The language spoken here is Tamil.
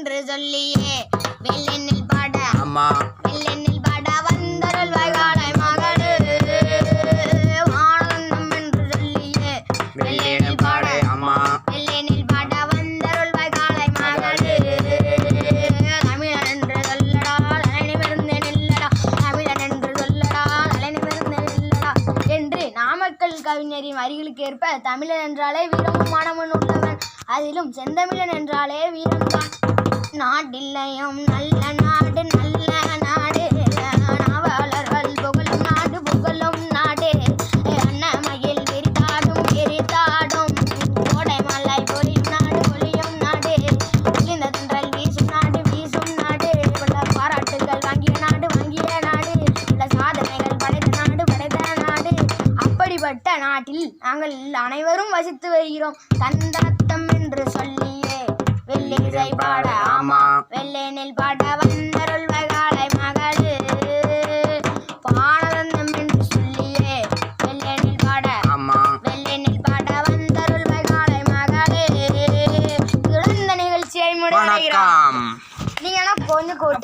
என்று சொல்லியே. வெள்ளெண்ணில் பாட. ஆமா வெள்ளெண்ணில் பாட வந்தருள் வகாலை மகளே. ஆனந்தம் என்று சொல்லியே. வெள்ளேனில் பாடு. ஆமா வெள்ளெண்ணில் பாட வந்தருள் வகாலை மகளே. தமிழன் என்று சொல்லடா நலனி மருந்து நில்லடா. தமிழன் என்று சொல்லடா நலனி மருந்து நில்லடா. என்று நாமக்கல் கவிஞரின் வரிகளுக்கு ஏற்ப தமிழன் என்றாலே வீரமும் மானமும் உள்ளவன். அதிலும் செந்தமிழன் என்றாலே வீரம்தான் நாட்டில்லையும் நல்ல நாடு நல்ல நாடு. நாவலர்கள் புகழும் நாடு புகழும் நாடு. அன்னமையில் விரித்தாடும் விரித்தாடும். கோடை மலை பொழியும் நாடு பொழியும் நாடு. ஒளிந்த தென்றல் வீசும் நாடு வீசும் நாடு. உள்ள பாராட்டுகள் வாங்கிய நாடு வாங்கிய நாடு. உள்ள சாதனைகள் படைத்த நாடு படைத்த நாடு. அப்படிப்பட்ட நாட்டில் நாங்கள் அனைவரும் வசித்து வருகிறோம். தந்தாத்தம் என்று சொல்லி வெள்ளிசை பாட ஆமா. வெள்ளேனில் பாட வந்தருள் வகாலை மகளே. பானதந்தம் என்று சொல்லியே. வெள்ளேனில் பாட. ஆமா. வெள்ளேனில் பாட வந்தருள் வகாலை மகளே. இழந்த நிகழ்ச்சியை முடிவடைகிறோம் வணக்கம். நீங்க கொஞ்சம் கூட்டு.